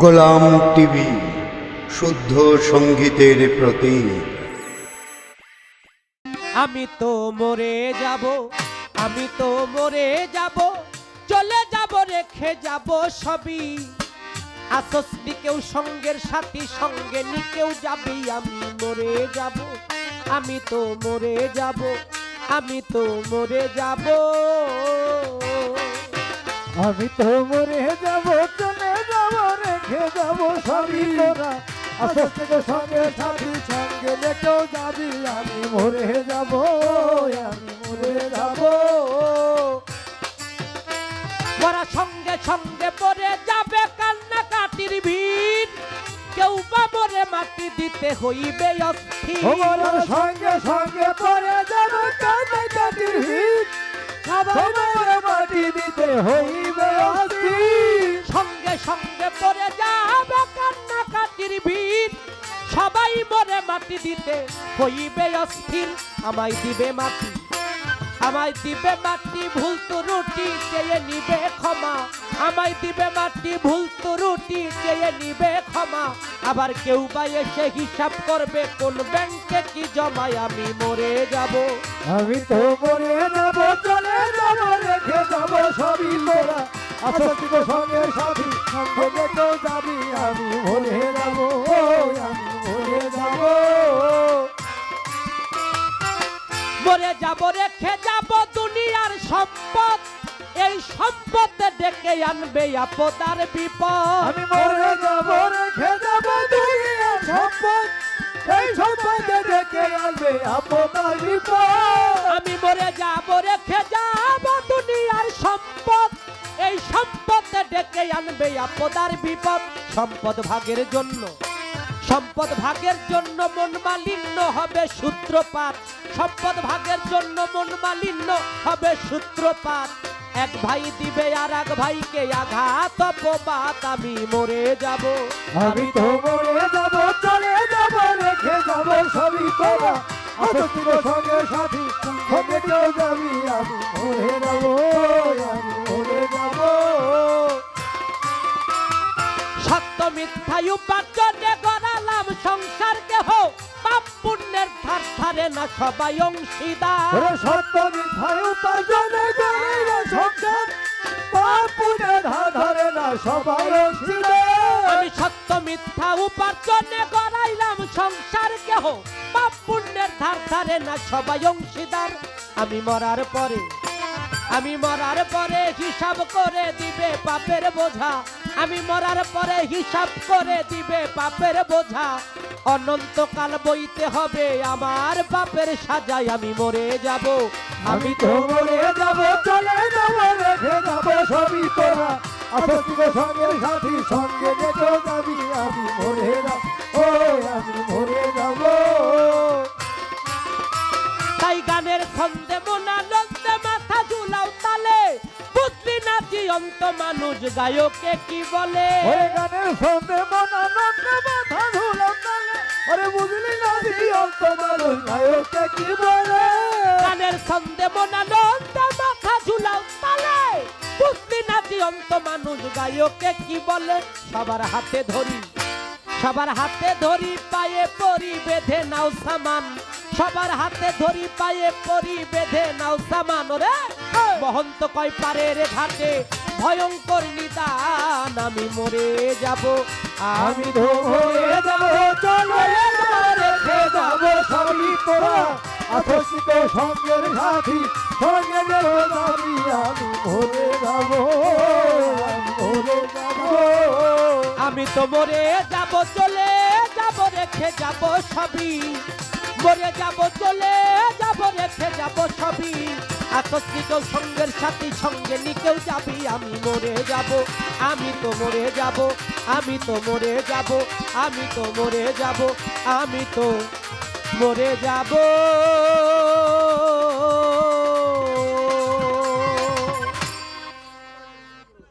গোলাম TV শুদ্ধ সঙ্গীতের প্রতীক। আমি তো মরে যাব আমি তো মরে যাব চলে যাব রেখে যাব সবই। আসস কেউ সঙ্গের সাথী সঙ্গে নিকেও যাবি আমি মরে যাব আমি তো মরে যাব আমি তো মরে যাব। আমি তো মরে যাব তোরা আসল থেকে সঙ্গে সঙ্গে যাবি আমি মরে যাব আমি মরে যাব। ওরা সঙ্গে সঙ্গে পরে যাবে কান্নাকাটির ভিড়। কেউ বা মরে মাটি দিতে হইবে অস্থির। সঙ্গে সঙ্গে পরে যাব কাঁদে কাটির হিট সবাই মরে মাটি দিতে হইবে অস্থির। সঙ্গে সঙ্গে পড়ে যাবে মাটি দিতে হইবে অস্থির, আমায় দিবে মাটি। আমায় দিবে মাটি, ভুল তো রুটি, চেয়ে নিবে ক্ষমা। আমায় দিবে মাটি, ভুল তো রুটি, চেয়ে নিবে ক্ষমা। আবার কেউ বা এসে হিসাব করবে, কোন ব্যাংকে কি জমায়, আমি মরে যাব। আমি তো মরে যাব, চলে যাব, রেখে যাব সবই তোরা। আসল থেকে সঙ্গে সাথী সঙ্গে লেটেও যাবি আমি মরে যাব আমি মরে যাব। মরে যাব রেখে যাব দুনিয়ার সম্পদ। এই সম্পদ ডেকে আনবে আপদার বিপদ। আমি মরে যাব রেখে যাব দুনিয়ার সম্পদ। এই সম্পদে ডেকে আনবে আপনার বিপদ। আপদার বিপদ, সম্পদ ভাগের জন্য। সম্পদ ভাগের জন্য মন মালিন্য হবে সূত্রপাত। সম্পদ ভাগের জন্য মন মালিন্য হবে সূত্রপাত। এক ভাই দিবে আর এক ভাইকে আঘাত, অপবাদ, আমি মরে যাব। আমি তো মরে যাব, চলে যাব, রেখে যাব, সবই আসছিল সঙ্গে সাথী, সঙ্গে কেউ যাবি আমি মরে যাব, আমি মরে যাব। সত্য মিথ্যায় উপার্জনে গড়ালাম সংসার কেহ পাপ পুণ্যের ধার ধারে না সবাই অংশীদার সত্য মিথ্যায় উপার্জনে না সংসার পাপুনে ধরে না সবাই অংশীদার। আমি সত্য মিথ্যা উপার্জনে গড়াইলাম সংসার কেহ পাপ পুণ্যের ধার ধারে না সবাই অংশীদার আমি মরার পরে আমি মরার পরে হিসাব করে দিবে পাপের বোঝা। আমি মরার পরে হিসাব করে দিবে পাপের বোঝা। অনন্তকাল বইতে হবে আমার পাপের সাজায় আমি মরে যাব। আমি তো মরে যাব, চলে যাব, রেখে যাব সবই তোরা। আসছিল সঙ্গে সাথী সঙ্গে দেখো যাবি আমি মরে যাব, ও, আমি মরে যাব। তাই গানের ছন্দে মোনা না মানুষ গায়কে কি বলে? ওরে গানের সঙ্গে মন আনন্দ মাথা ধুলাম তালে। ওরে বুঝলি না জীবন্ত মানুষ নায়ককে কি বলে? গানের ছন্দে মোনা লন্দে মাথা ঝুলাও তালে। বুঝলি না জিয়ন্ত মানুষ গায়কে কি বলে? সবার হাতে ধরি সবার হাতে ধরি পায়ে পরি বেঁধে নাও সামান। সবার হাতে ধরি পায়ে পরি বেঁধে নাও সামান। রে মহন্ত কয় পারে রে ঘাটে ভয়ঙ্কর নিদান আমি মরে যাব আমি মরে যাব চলে যাব রেখে যাব সবই তোরা। আসিত সঙ্গের সাথী সঙ্গে আমি যাব আমি যাব। আমি তো মরে যাব চলে যাব রেখে যাব সবই মরে যাব চলে যাব রেখে যাব সবই আকস্মিক সঙ্গের সাথী সঙ্গে নিকেও যাবি, আমি মরে যাব, আমি তো মরে যাব, আমি তো মরে যাব, আমি তো মরে যাব, আমি তো মরে যাব।